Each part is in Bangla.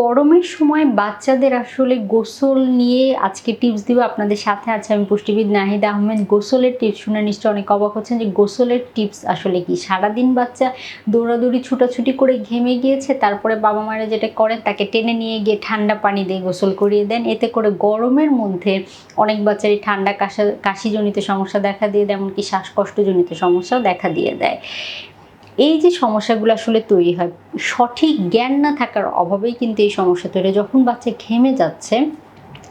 গরমের সময় বাচ্চাদের আসলে গোসল নিয়ে আজকে টিপস দিব আপনাদের সাথে আছে আমি পুষ্টিবিদ নাহিদ আহমেদ। গোসলের টিপস শুনে নিশ্চয় অনেক অবাক হচ্ছেন যে গোসলের টিপস আসলে কি? সারাদিন বাচ্চা দৌড়াদৌড়ি, ছুটাছুটি করে ঘেমে গিয়েছে, তারপরে বাবা মারা যেটা করেন, তাকে টেনে নিয়ে গিয়ে ঠান্ডা পানি দিয়ে গোসল করিয়ে দেন। এতে করে গরমের মধ্যে অনেক বাচ্চারই ঠান্ডা কাশা, কাশিজনিত সমস্যা দেখা দিয়ে দেয়, এমনকি শ্বাসকষ্টজনিত সমস্যাও দেখা দিয়ে দেয়। এই যে সমস্যাগুলো আসলে তৈরি হয়, সঠিক জ্ঞান না থাকার অভাবেই কিন্তু এই সমস্যা তৈরি যখন বাচ্চা ঘেমে যাচ্ছে,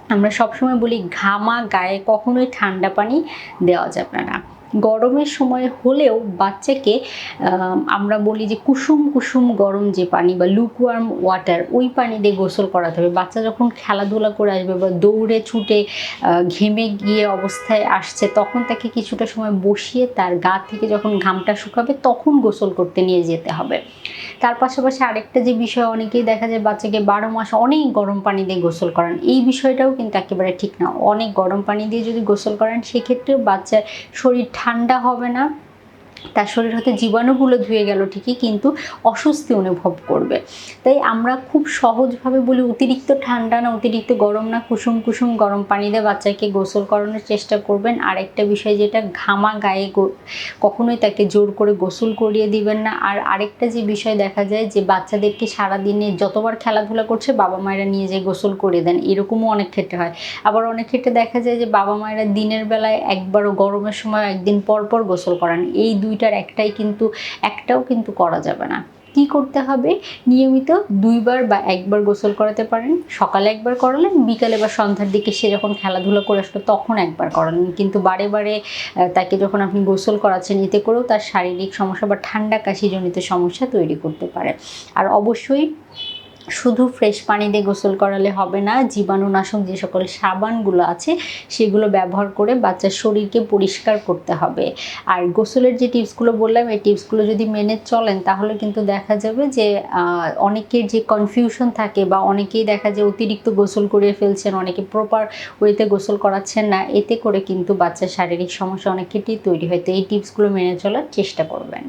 আমরা সবসময় বলি ঘামা গায়ে কখনোই ঠান্ডা পানি দেওয়া যাবে না। গরমের সময় হলেও বাচ্চাকে আমরা বলি যে কুসুম কুসুম গরম যে পানি বা লুকওয়ার্ম ওয়াটার ওই পানি দিয়ে গোসল করাতে হবে। বাচ্চা যখন খেলাধুলা করে আসবে বা দৌড়ে ছুটে ঘেমে গিয়ে অবস্থায় আসছে, তখন তাকে কিছুটা সময় বসিয়ে তার গা থেকে যখন ঘামটা শুকাবে, তখন গোসল করতে নিয়ে যেতে হবে। তার পাশাপাশি আরেকটা যে বিষয়, অনেকেই দেখা যায় বাচ্চাকে বারো মাস অনেক গরম পানি দিয়ে গোসল করান। এই বিষয়টাও কিন্তু একেবারে ঠিক না। অনেক গরম পানি দিয়ে যদি গোসল করেন, সেক্ষেত্রেও বাচ্চার শরীর ঠান্ডা হবে না। তার শরীর হয়তো জীবাণুগুলো ধুয়ে গেল ঠিকই, কিন্তু অস্বস্তি অনুভব করবে। তাই আমরা খুব সহজভাবে বলি অতিরিক্ত ঠান্ডা না, অতিরিক্ত গরম না, কুসুম কুসুম গরম পানি দিয়ে বাচ্চাকে গোসল করানোর চেষ্টা করবেন। আর একটা বিষয় যেটা, ঘামা গায়ে কখনোই তাকে জোর করে গোসল করিয়ে দিবেন না। আর আরেকটা যে বিষয় দেখা যায় যে বাচ্চাদেরকে সারাদিনে যতবার খেলাধুলা করছে, বাবা মায়েরা নিয়ে যেয়ে গোসল করে দেন। এরকমও অনেক ক্ষেত্রে হয়। আবার অনেক ক্ষেত্রে দেখা যায় যে বাবা মায়েরা দিনের বেলায় একবারও গরমের সময় একদিন পর পর গোসল করান। এই দুইটার একটাই কিন্তু, একটাও কিন্তু করা যাবে না। কি করতে হবে? নিয়মিত দুইবার বা একবার গোসল করাতে পারেন, সকালে একবার করালেন, বিকালে বা সন্ধ্যার দিকে সে যখন খেলাধুলা করে আসলো তখন একবার করালেন। কিন্তু বারে বারে তাকে যখন আপনি গোসল করাচ্ছেন, এতে করেও তার শারীরিক সমস্যা বা ঠান্ডা কাশিজনিত সমস্যা তৈরি করতে পারে। আর অবশ্যই শুধু ফ্রেশ পানি দিয়ে গোসল করালে হবে না, জীবাণুনাশক যে সকল সাবানগুলো আছে, সেগুলো ব্যবহার করে বাচ্চার শরীরকে পরিষ্কার করতে হবে। আর গোসলের যে টিপসগুলো বললাম, এই টিপসগুলো যদি মেনে চলেন, তাহলে কিন্তু দেখা যাবে যে অনেকের যে কনফিউশন থাকে বা অনেকেই দেখা যায় অতিরিক্ত গোসল করে ফেলছেন, অনেকে প্রপার ওয়েতে গোসল করাচ্ছেন না, এতে করে কিন্তু বাচ্চার শারীরিক সমস্যা অনেক ক্ষেত্রেই তৈরি হয়। তো এই টিপসগুলো মেনে চলার চেষ্টা করবেন।